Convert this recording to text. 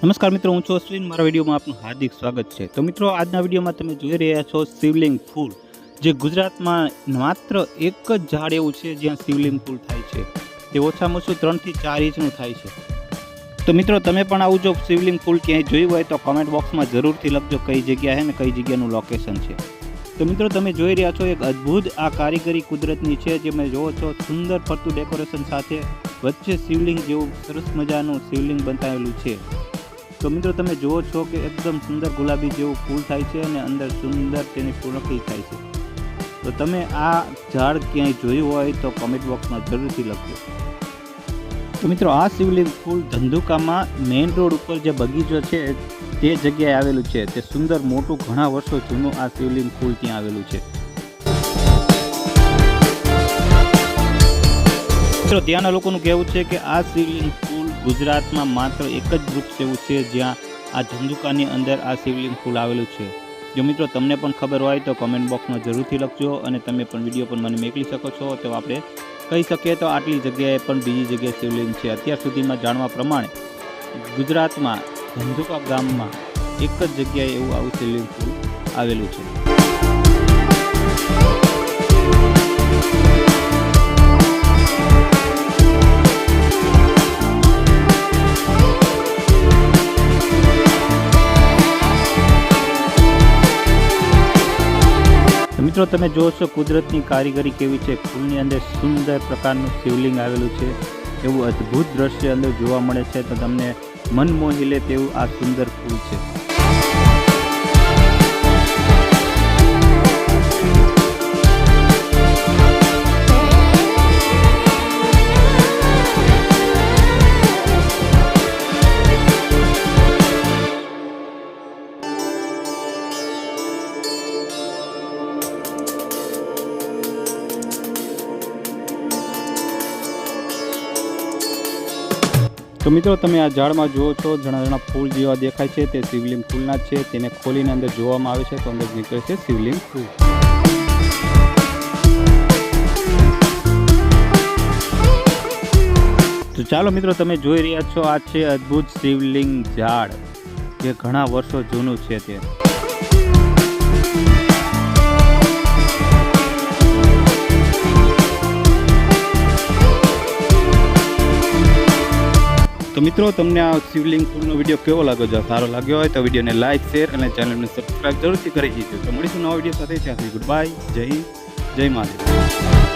નમસ્કાર મિત્રો, હું છું અશ્વિન. મારા વિડીયોમાં આપનું હાર્દિક સ્વાગત છે. તો મિત્રો, આજના વિડીયોમાં તમે જોઈ રહ્યા છો શિવલિંગ ફૂલ, જે ગુજરાતમાં માત્ર એક જ ઝાડ એવું છે જ્યાં શિવલિંગ ફૂલ થાય છે. તે ઓછામાં ઓછું ત્રણથી ચાર ઇંચનું થાય છે. તો મિત્રો, તમે પણ આવું જો શિવલિંગ ફૂલ ક્યાંય જોયું હોય તો કોમેન્ટ બોક્સમાં જરૂરથી લખજો કઈ જગ્યા છે ને કઈ જગ્યાનું લોકેશન છે. તો મિત્રો, તમે જોઈ રહ્યા છો એક અદ્ભુત આ કારીગરી કુદરતની છે જે મેં જોવો છો. સુંદર ફરતું ડેકોરેશન સાથે વચ્ચે શિવલિંગ જેવું સરસ મજાનું શિવલિંગ બંધાયેલું છે. તો મિત્રો તમે જુઓ છો કે એકદમ સુંદર ગુલાબી જેવું ફૂલ થાય છે અને અંદર સુંદર તેની ફૂલકી થાય છે. તો તમે આ ઝાડ ક્યાંય જોયું હોય તો કોમેન્ટ બોક્સમાં જરૂરથી લખજો. તો મિત્રો આ શિવલિંગ ફૂલ ધંધુકામાં મેઇન રોડ ઉપર જે બગીચો છે તે જગ્યાએ આવેલું છે. તે સુંદર મોટું ઘણા વર્ષો જૂનું આ શિવલિંગ ફૂલ ત્યાં આવેલું છે. મિત્રો ત્યાંના લોકોનું કહેવું છે કે આ શિવલિંગ ગુજરાતમાં માત્ર એક જ વૃક્ષ એવું છે જ્યાં આ ધંધુકાની અંદર આ શિવલિંગ ફૂલ આવેલું છે. જો મિત્રો તમને પણ ખબર હોય તો કમેન્ટ બોક્સમાં જરૂરથી લખજો અને તમે પણ વીડિયો પણ મને મોકલી શકો છો. તો આપણે કહી શકીએ તો આટલી જગ્યાએ પણ બીજી જગ્યાએ શિવલિંગ છે. અત્યાર સુધીમાં જાણવા પ્રમાણે ગુજરાતમાં ધંધુકા ગામમાં એક જ જગ્યાએ એવું આવું શિવલિંગ આવેલું છે. મિત્રો, તમે જોશો કુદરતની કારીગરી કેવી છે? ફૂલની અંદર સુંદર પ્રકારનું શિવલિંગ આવેલું છે. એવું અદ્ભુત દ્રશ્ય અંદર જોવા મળે છે. તો તમને મન મોહી લે તેવું આ સુંદર ફૂલ છે. તો મિત્રો, તમે આ ઝાડમાં જુઓ છો ઘણા ઘણા ફૂલ જેવા દેખાય છે. તે શિવલિંગ ફૂલના છે. તેને ખોલીને અંદર જોવામાં આવે છે તો અંદર નીકળે છે શિવલિંગ ફૂલ. તો ચાલો મિત્રો, તમે જોઈ રહ્યા છો, આ છે અદ્ભુત શિવલિંગ ઝાડ, જે ઘણા વર્ષો જૂનું છે તે. મિત્રો, તમને આ શિવલિંગ ફૂલનો વીડિયો કેવો લાગ્યો? જો સારો લાગ્યો હોય તો વિડીયોને લાઇક શેર અને ચેનલને સબસ્ક્રાઈબ જરૂરથી કરી દીધું તો મળીશું નવા વીડિયો સાથે. ત્યાંથી ગુડ બાય જય જય મહાદેવ